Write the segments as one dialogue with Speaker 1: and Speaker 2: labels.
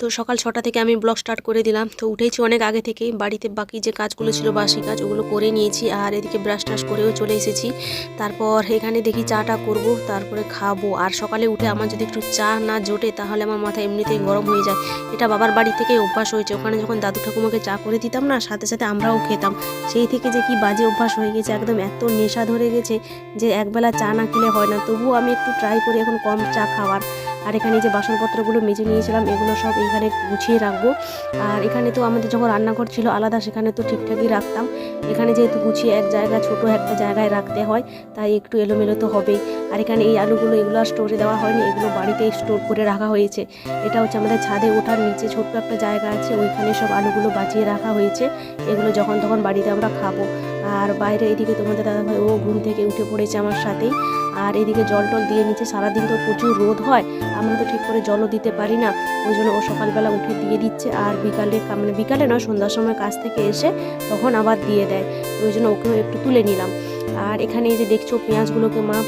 Speaker 1: তো সকাল ছটা থেকে আমি ব্লগ স্টার্ট করে দিলাম। তো উঠেছি অনেক আগে থেকেই। বাড়িতে বাকি যে কাজগুলো ছিল, বাসি কাজ, ওগুলো করে নিয়েছি আর এদিকে ব্রাশ টাশ করেও চলে এসেছি। তারপর এখানে দেখি চাটা করব, তারপরে খাব। আর সকালে উঠে আমার যদি একটু চা না জোটে, তাহলে আমার মাথা এমনিতেই গরম হয়ে যায়। এটা বাবার বাড়ি থেকে অভ্যাস হয়েছে। ওখানে যখন দাদু ঠাকুমাকে চা করে দিতাম না, সাথে সাথে আমরাও খেতাম। সেই থেকে যে কি বাজে অভ্যাস হয়ে গেছে, একদম এত নেশা ধরে গেছে যে একবেলা চা না খেলে হয় না। তবুও আমি একটু ট্রাই করি এখন কম চা খাওয়ার। আর এখানে যে বাসনপত্রগুলো মেজে নিয়েছিলাম, এগুলো সব এখানে গুছিয়ে রাখব। আর এখানে তো আমাদের যখন রান্নাঘর ছিল আলাদা, সেখানে তো ঠিকঠাকই রাখতাম। এখানে যেহেতু গুছিয়ে এক জায়গায় ছোট একটা জায়গায় রাখতে হয়, তাই একটু এলোমেলো তো হবেই। আর এখানে এই আলুগুলো এগুলো আর স্টোরে দেওয়া হয়নি, এগুলো বাড়িতেই স্টোর করে রাখা হয়েছে। এটা হচ্ছে আমাদের ছাদে ওঠার নিচে ছোট্ট একটা জায়গা আছে, ওইখানে সব আলুগুলো বাঁচিয়ে রাখা হয়েছে। এগুলো যখন তখন বাড়িতে আমরা খাব। আর বাইরে এদিকে তোমাদের দাদাভাই, ও ঘুম থেকে উঠে পড়েছে আমার সাথেই। আর এদিকে জল টল দিয়ে নিচে সারাদিন তো প্রচুর রোদ হয়, আমরা তো ঠিক করে জলও দিতে পারি না। ওই জন্য ও সকালবেলা উঠে দিয়ে দিচ্ছে আর বিকালে মানে বিকালে নয়, সন্ধ্যার সময় কাছ থেকে এসে তখন আবার দিয়ে দেয়। ওই জন্য ওকেও একটু তুলে নিলাম। আর এখানে এই যে দেখছ পেঁয়াজগুলোকে মা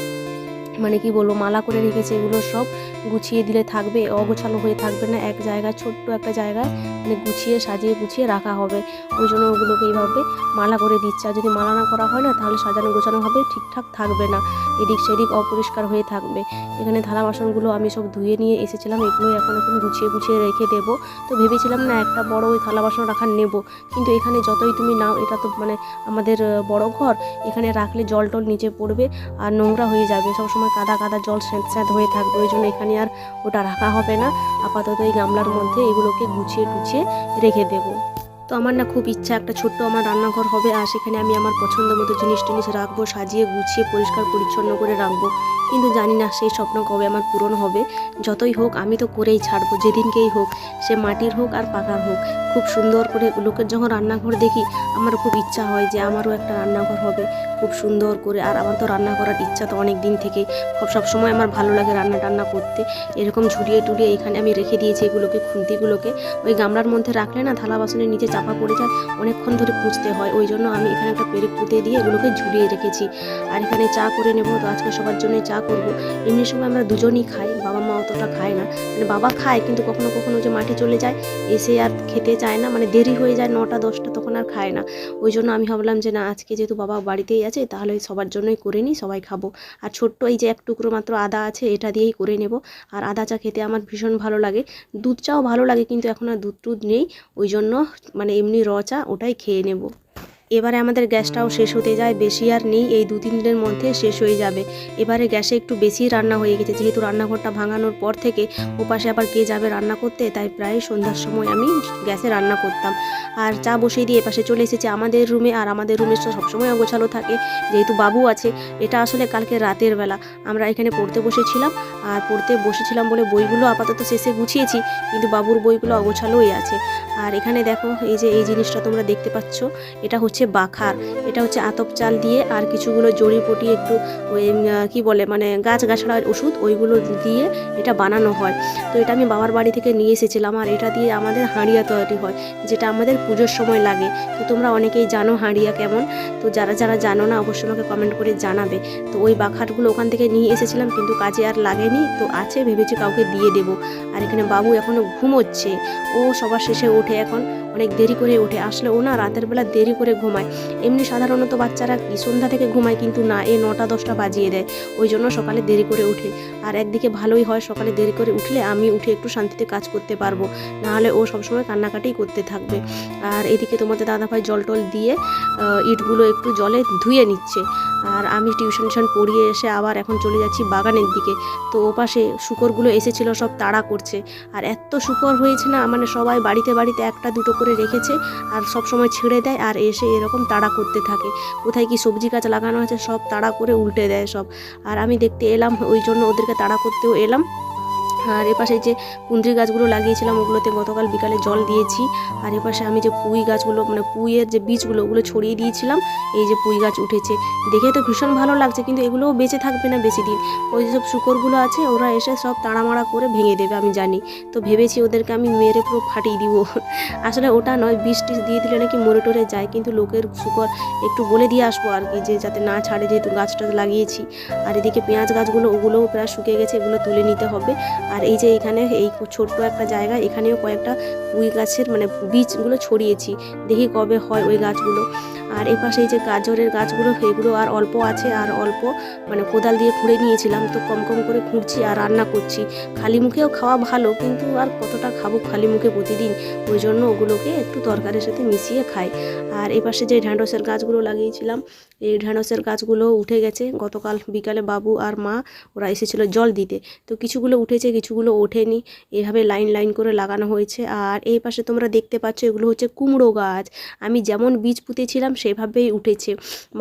Speaker 1: মানে কি বলব, মালা করে রেখেছে, এগুলো সব গুছিয়ে দিলে থাকবে, অগোছালো হয়ে থাকবে না, এক জায়গায়, ছোট্ট একটা জায়গায় মানে গুছিয়ে, সাজিয়ে গুছিয়ে রাখা হবে। ওই জন্য ওগুলোকে এইভাবে মালা করে দিচ্ছে। আর যদি মালা না করা হয় না, তাহলে সাজানো গোছানো হবে, ঠিকঠাক থাকবে না। এদিক সেদিক অপরিষ্কার হয়ে থাকবে। এখানে থালা বাসনগুলো আমি সব ধুয়ে নিয়ে এসেছিলাম এগুলো এখন এখন গুছিয়ে গুছিয়ে রেখে দেবো। তো ভেবেছিলাম না, একটা বড় ওই থালা বাসন রাখার নেব। কিন্তু এখানে যতই তুমি নাও, এটা তো মানে আমাদের বড় ঘর, এখানে রাখলে জল টল নিচে পড়বে আর নোংরা হয়ে যাবে। সবসময় কাদা কাদা জল স্যাঁত স্যাঁত হয়ে থাকবে, ওই জন্য এখানে আর ওটা রাখা হবে না। আপাতত এই গামলার মধ্যে এগুলোকে গুছিয়ে টুছিয়ে রেখে দেবো। তো আমার না খুব ইচ্ছা একটা ছোট্ট আমার রান্নাঘর হবে, আর সেখানে আমি আমার পছন্দ মতো জিনিস টিনিস রাখব, সাজিয়ে গুছিয়ে পরিষ্কার পরিচ্ছন্ন করে রাখব। কিন্তু জানি না সেই স্বপ্ন কবে আমার পূরণ হবে। যতই হোক, আমি তো করেই ছাড়বো, যেদিনকেই হোক, সে মাটির হোক আর পাকার হোক। খুব সুন্দর করে লোকের যখন রান্নাঘর দেখি আমার খুব ইচ্ছা হয় যে আমারও একটা রান্নাঘর হবে। খুব সুন্দর করে, আর আমার তো রান্না করার ইচ্ছা তো অনেক দিন থেকে। সব সময় আমার ভালো লাগে রান্না টান্না করতে। এরকম ঝুলিয়ে টুলিয়ে এখানে আমি রেখে দিয়েছি এগুলোকে, খুন্তিগুলোকে। ওই গামলার মধ্যে রাখলে না থালা বাসনের নিচে চাপা পড়ে যায় অনেকক্ষণ ধরে খুঁজতে হয়। ওই জন্য আমি এখানে একটা পেরেক পুঁতে দিয়ে এগুলোকে ঝুলিয়ে রেখেছি। আর এখানে চা করে নেব, তো আজকে সবার জন্য চা করব। এমনি সময় আমরা দুজনই খাই, বাবা মা অতটা খায় না। মানে বাবা খায়, কিন্তু কখনো কখনো যে মাঠে চলে যায়, এসে আর খেতে চায় না। মানে দেরি হয়ে যায় নটা, দশটা। আর খায় না। ওই জন্য আমি ভাবলাম যে, না, আজকে যেহেতু বাবা বাড়িতেই আছে, তাহলে সবার জন্যই করে নিই, সবাই খাব। আর ছোট্ট এই যে এক টুকরো মাত্র আদা আছে, এটা দিয়েই করে নেব। আর আদা চা খেতে আমার ভীষণ ভালো লাগে। দুধ চাও ভালো লাগে, কিন্তু এখন আর দুধ টুধ নেই। ওই জন্য মানে এমনি র চা ওটাই খেয়ে নেব। এবারে আমাদের গ্যাসটাও শেষ হতে যায়, বেশি আর নেই, এই দু, তিন দিনের মধ্যে শেষ হয়ে যাবে। এবারে গ্যাসে একটু বেশি রান্না হয়ে গেছে, যেহেতু রান্নাঘরটা ভাঙানোর পর থেকে ওপাশে আবার কে যাবে রান্না করতে, তাই প্রায় সন্ধ্যার সময় আমি গ্যাসে রান্না করতাম। আর চা বসিয়ে দিয়ে এপাশে চলে এসেছে আমাদের রুমে, আর আমাদের রুমে সবসময় অগোছালো থাকে, যেহেতু বাবু আছে, এটা আসলে কালকে রাতের বেলা। আমরা এখানে পড়তে বসেছিলাম, আর পড়তে বসেছিলাম বলে বইগুলো আপাতত শেষে গুছিয়েছি, কিন্তু বাবুর বইগুলো অগোছালোই আছে। আর এখানে দেখো, এই যে, এই জিনিসটা তোমরা দেখতে পাচ্ছ, এটা হচ্ছে বাখার এটা হচ্ছে আতপ চাল দিয়ে আর কিছুগুলো জড়িপটি একটু ওই কি বলে মানে গাছ গাছড়ার ওষুধ ওইগুলো দিয়ে এটা বানানো হয়। তো এটা আমি বাবার বাড়ি থেকে নিয়ে এসেছিলাম আর এটা দিয়ে আমাদের হাঁড়িয়া তৈরি হয়, যেটা আমাদের পুজোর সময় লাগে। তো তোমরা অনেকেই জানো হাঁড়িয়া কেমন, তো যারা যারা জানো না অবশ্যই আমাকে কমেন্ট করে জানাবে। তো ওই বাখারগুলো ওখান থেকে নিয়ে এসেছিলাম কিন্তু কাজে আর লাগেনি, তো আছে ভেবেছি কাউকে দিয়ে দেবো। আর এখানে বাবু এখনও ঘুমোচ্ছে, ও সবার শেষে ওঠে এখন, অনেক দেরি করে ওঠে, আসলে ও না রাতের বেলা দেরি করে ঘুমায়। এমনি সাধারণত বাচ্চারা কি সন্ধ্যা থেকে ঘুমায় কিন্তু না এ নটা, দশটা বাজিয়ে দেয়। ওই জন্য সকালে দেরি করে ওঠে আর একদিকে ভালোই হয়, সকালে দেরি করে উঠলে আমি উঠে একটু শান্তিতে কাজ করতে পারব। নাহলে ও সবসময় কান্নাকাটি করতে থাকবে। আর এদিকে তোমাদের দাদাভাই জল টল দিয়ে ইটগুলো একটু জলে ধুয়ে নিচ্ছে। আর আমি টিউশন টিউশন পড়িয়ে এসে আবার এখন চলে যাচ্ছি বাগানের দিকে। তো ওপাশে শুকরগুলো এসেছিল, সব তাড়া করছে। আর এত শুকর হয়েছে না মানে সবাই বাড়িতে বাড়িতে একটা দুটো করে রেখেছে। আর সব সময় ছেড়ে দেয় আর এসে এরকম তাড়া করতে থাকে। কোথায় কি সবজি গাছ লাগানো আছে সব তাড়া করে উল্টে দেয় সব। আর আমি দেখতে এলাম, ওই জন্য ওদেরকে তাড়া করতেও এলাম। আর এপাশে যে কুন্দ্রি গাছগুলো লাগিয়েছিলাম, ওগুলোতে গতকাল বিকালে জল দিয়েছি। আর এপাশে আমি যে পুঁই গাছগুলো মানে পুঁইয়ের যে বীজগুলো, ওগুলো ছড়িয়ে দিয়েছিলাম, এই যে পুঁই গাছ উঠেছে। দেখে তো ভীষণ ভালো লাগছে, কিন্তু এগুলোও বেঁচে থাকবে না বেশি দিন। ওই যেসব শুকরগুলো আছে, ওরা এসে সব তাড়ামাড়া করে ভেঙে দেবে, আমি জানি। তো ভেবেছি ওদেরকে আমি মেরে পুরো ফাটিয়ে দিব। আসলে ওটা নয় বিষ টিষ দিয়ে দিলে নাকি মরে টরে যায়, কিন্তু লোকের শুকর একটু বলে দিয়ে আসব আর কি, যে যাতে না ছাড়ে যেহেতু গাছটা লাগিয়েছি। আর এদিকে পেঁয়াজ গাছগুলো, ওগুলোও প্রায় শুকিয়ে গেছে, এগুলো তুলে নিতে হবে। আর এই যে এখানে এই ছোট্ট একটা জায়গা, এখানেও কয়েকটা পুঁই গাছের মানে বীজগুলো ছড়িয়েছি। দেখি কবে হয় ওই গাছগুলো। আর এপাশে যে গাজরের গাছগুলো এগুলো আর অল্প আছে, আর অল্প মানে কোদাল দিয়ে খুঁড়ে নিয়েছিলাম। তো কম কম করে খুঁড়ছি আর রান্না করছি। খালি মুখেও খাওয়া ভালো, কিন্তু আর কতটা খাব খালি মুখে প্রতিদিন? ওই জন্য ওগুলোকে একটু তরকারির সাথে মিশিয়ে খাই। আর এপাশে যে ঢ্যাঁড়সের গাছগুলো লাগিয়েছিলাম, এই ঢ্যাঁড়সের গাছগুলো উঠে গেছে। গতকাল বিকালে বাবু আর মা, ওরা এসেছিল জল দিতে। তো কিছুগুলো উঠেছে, কিছুগুলো ওঠেনি। এভাবে লাইন লাইন করে লাগানো হয়েছে। আর এই পাশে তোমরা দেখতে পাচ্ছ, এগুলো হচ্ছে কুমড়ো গাছ। আমি যেমন বীজ পুঁতেছিলাম সেভাবেই উঠেছে।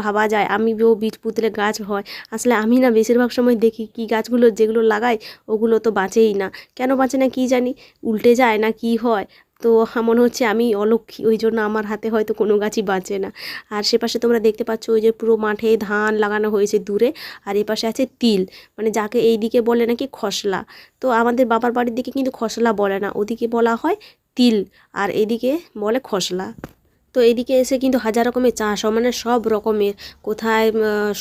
Speaker 1: ভাবা যায়, আমি বীজ পুতলে গাছ হয়। আসলে আমি না বেশিরভাগ সময় দেখি কি গাছগুলো যেগুলো লাগাই, ওগুলো তো বাঁচেই না। কেন বাঁচে না কি জানি? উল্টে যায় না কি হয়? তো মনে হচ্ছে আমি অলক্ষী, ওই জন্য আমার হাতে হয়তো কোনো গাছই বাঁচে না। আর সে পাশে তোমরা দেখতে পাচ্ছ ওই যে পুরো মাঠে ধান লাগানো হয়েছে দূরে, আর এ পাশে আছে তিল। মানে যাকে এই দিকে বলে নাকি খসলা। তো আমাদের বাবার বাড়ির দিকে কিন্তু খসলা বলে না, ওদিকে বলা হয় তিল, আর এদিকে বলে খসলা। তো এদিকে এসে কিন্তু হাজার রকমের চাষ হয় মানে সব রকমের। কোথায়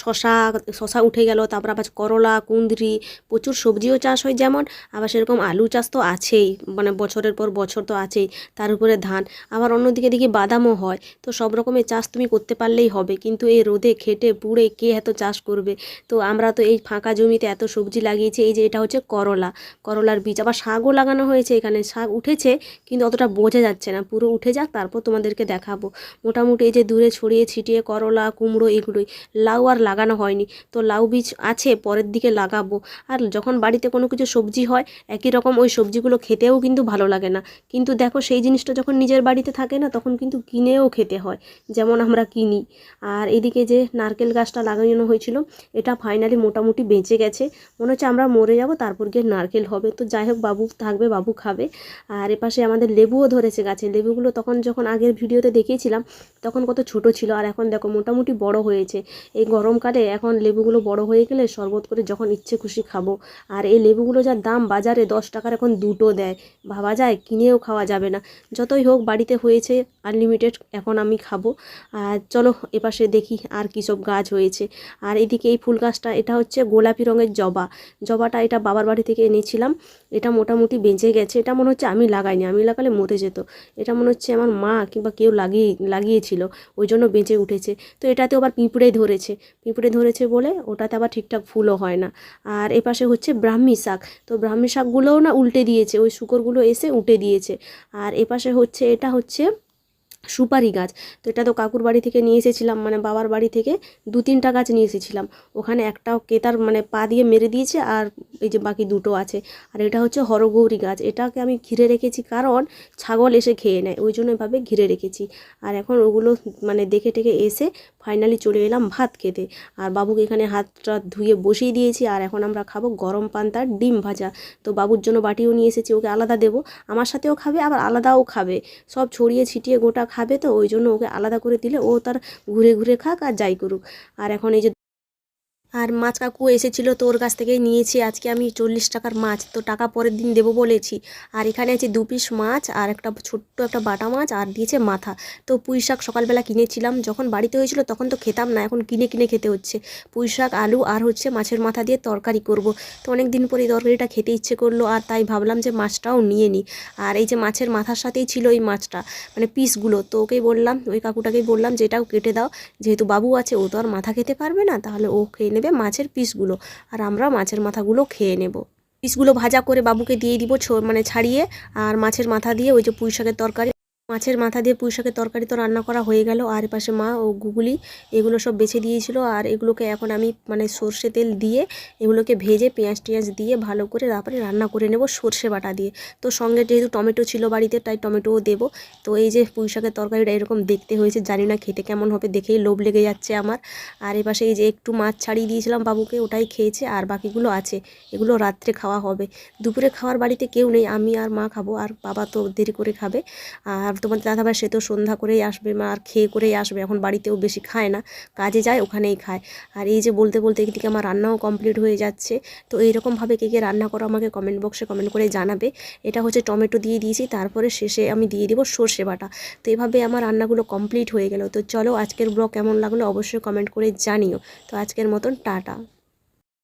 Speaker 1: শশা শশা উঠে গেল, তারপর আবার করলা, কুঁদরি, প্রচুর সবজিও চাষ হয় যেমন, আবার সেরকম আলু চাষ তো আছেই মানে বছরের পর বছর তো আছেই, তার উপরে ধান। আবার অন্যদিকে দেখি বাদামও হয়, তো সব রকমের চাষ তুমি করতে পারলেই হবে, কিন্তু এই রোদে খেটে পুড়ে কে এত চাষ করবে? তো আমরা তো এই ফাঁকা জমিতে এত সবজি লাগিয়েছি, এই যে এটা হচ্ছে করলা। করলার বীজ, আবার শাকও লাগানো হয়েছে এখানে, শাক উঠেছে, কিন্তু অতটা বোঝা যাচ্ছে না, পুরো উঠে যাক, তারপর তোমাদেরকে দেখাবো মোটামুটি এই যে দূরে ছড়িয়ে ছিটিয়ে করলা, কুমড়ো এগুলোই। লাউ আর লাগানো হয়নি। তো লাউ বীজ আছে, পরের দিকে লাগাবো। আর যখন বাড়িতে কোনো কিছু সবজি হয়, একই রকম ওই সবজিগুলো খেতেও কিন্তু ভালো লাগে না। কিন্তু দেখো সেই জিনিসটা যখন নিজের বাড়িতে থাকে না, তখন কিন্তু কিনেও খেতে হয়। যেমন আমরা কিনি। আর এদিকে যে নারকেল গাছটা লাগানো হয়েছিল, এটা ফাইনালি মোটামুটি বেঁচে গেছে। মনে হচ্ছে আমরা মরে যাব, তারপর গিয়ে নারকেল হবে। তো যাই হোক, বাবু থাকবে, বাবু খাবে। আর এপাশে আমাদের লেবুও ধরেছে গাছে। লেবুগুলো তখন যখন আগের ভিডিওতে দেখিয়েছিলাম, তখন কত ছোট ছিল আর এখন দেখো মোটামুটি বড় হয়েছে। এই গরমকালে এখন লেবুগুলো বড় হয়ে গেলে শরবত করে যখন ইচ্ছে খুশি খাব। আর এই লেবুগুলো যার দাম বাজারে দশ টাকার এখন দুটো দেয়। ভাবা যায়, কিনেও খাওয়া যাবে না। যতই হোক বাড়িতে হয়েছে আনলিমিটেড এখন আমি খাব। আর চলো এপাশে দেখি আর কী সব গাছ হয়েছে। আর এদিকে এই ফুল গাছটা, এটা হচ্ছে গোলাপি রঙের জবা। জবাটা এটা বাবার বাড়ি থেকে এনেছিলাম। এটা মোটামুটি বেঁচে গেছে। এটা মনে হচ্ছে আমি লাগাইনি, আমি লাগালে মরে যেত। এটা মনে হচ্ছে আমার মা কিংবা কেউ লাগিয়ে লাগিয়েছিল, ওই জন্য বেঁচে উঠেছে। তো এটাতে আবার পিঁপড়ে ধরেছে। পিঁপড়ে ধরেছে বলে ওটাতে আবার ঠিকঠাক ফুলও হয় না। আর এপাশে হচ্ছে ব্রাহ্মী শাক। তো ব্রাহ্মী শাকগুলোও না উল্টে দিয়েছে, ওই শুকরগুলো এসে উঠে দিয়েছে। আর এপাশে হচ্ছে, এটা হচ্ছে সুপারি গাছ। তো এটা তো কাকুর বাড়ি থেকে নিয়ে এসেছিলাম মানে বাবার বাড়ি থেকে দু তিনটা গাছ নিয়ে এসেছিলাম। ওখানে একটাও কেতার মানে পা দিয়ে মেরে দিয়েছে আর এই যে বাকি দুটো আছে। আর এটা হচ্ছে হরগৌরী গাছ। এটাকে আমি ঘিরে রেখেছি কারণ ছাগল এসে খেয়ে নেয়, ওই জন্য এভাবে ঘিরে রেখেছি। আর এখন ওগুলো মানে দেখে টেকে এসে ফাইনালি চলে এলাম ভাত খেতে। আর বাবুকে এখানে হাতটা ধুয়ে বসিয়ে দিয়েছি আর এখন আমরা খাব গরম পান্তার ডিম ভাজা। তো বাবুর জন্য বাটিও নিয়ে এসেছি, ওকে আলাদা দেবো। আমার সাথেও খাবে, আবার আলাদাও খাবে। সব ছড়িয়ে ছিটিয়ে গোটা খাবে তো, ওই জন্য ওকে আলাদা করে দিলে ও তার ঘুরে ঘুরে খাক আর যাই করুক। আর এখন এই যে আর মাছ কাকু এসেছিল তো ওর কাছ থেকেই নিয়েছি, আজকে আমি চল্লিশ টাকার মাছ, তো টাকা পরের দিন দেবো বলেছি। আর এখানে আছে দু পিস মাছ আর একটা ছোট্ট একটা বাটা মাছ আর দিয়েছে মাথা। তো পুঁই শাক সকালবেলা কিনেছিলাম, যখন বাড়িতে হয়েছিল তখন তো খেতাম না, এখন কিনে কিনে খেতে হচ্ছে। পুঁই শাক, আলু আর হচ্ছে মাছের মাথা দিয়ে তরকারি করব। তো অনেক দিন পরে এই তরকারিটা খেতে ইচ্ছে করল আর তাই ভাবলাম যে মাছটাও নিয়ে নিই। আর এই যে মাছের মাথার সাথেই ছিল এই মাছটা মানে পিসগুলো, তো ওকেই বললাম, ওই কাকুটাকেই বললাম যে এটাও কেটে দাও, যেহেতু বাবু আছে ও তো আর মাথা খেতে পারবে না, তাহলে ও খেয়ে নেবে। মাছের পিসগুলো। আর আমরা মাছের মাথাগুলো খেয়ে নেব। পিসগুলো ভাজা করে বাবুকে দিয়ে দিব মানে ছাড়িয়ে, আর মাছের মাথা দিয়ে ওই যে পুঁই শাকের তরকারি। মাছের মাথা দিয়ে পুঁই শাকের তরকারি তো রান্না করা হয়ে গেল। আর এপাশে মা ও গুগলি এগুলো সব বেছে দিয়েছিল। আর এগুলোকে এখন আমি মানে সর্ষে তেল দিয়ে এগুলোকে ভেজে পেঁয়াজ টিয়াজ দিয়ে ভালো করে তারপরে রান্না করে নেব সর্ষে বাটা দিয়ে। তো সঙ্গে যেহেতু টমেটো ছিল বাড়িতে, তাই টমেটোও দেবো। তো এই যে পুঁই শাকের তরকারিটা এরকম দেখতে হয়েছে, জানি না খেতে কেমন হবে, দেখেই লোভ লেগে যাচ্ছে আমার। আর এপাশে এই যে একটু মাছ ছাড়িয়ে দিয়েছিলাম বাবুকে, ওটাই খেয়েছে। আর বাকিগুলো আছে, এগুলো রাত্রে খাওয়া হবে। দুপুরে খাওয়ার বাড়িতে কেউ নেই, আমি আর মা খাব, আর বাবা তো দেরি করে খাবে। আর তোমার দাদাভাই সে তো সন্ধ্যা করেই আসবে, মা আর খেয়ে করেই আসবে, এখন বাড়িতেও বেশি খায় না, কাজে যায় ওখানেই খায়। আর এই যে বলতে বলতে এদিকে আমার রান্নাও কমপ্লিট হয়ে যাচ্ছে, তো এইরকমভাবে কে কে রান্না করো আমাকে কমেন্ট বক্সে কমেন্ট করে জানাবে। এটা হচ্ছে টমেটো দিয়ে দিয়েছি, তারপরে শেষে আমি দিয়ে দিব সর্ষে বাটা। তো এভাবে আমার রান্নাগুলো কমপ্লিট হয়ে গেল। তো চলো আজকের ব্লগ কেমন লাগল অবশ্যই কমেন্ট করে জানিও। তো আজকের মতন টাটা।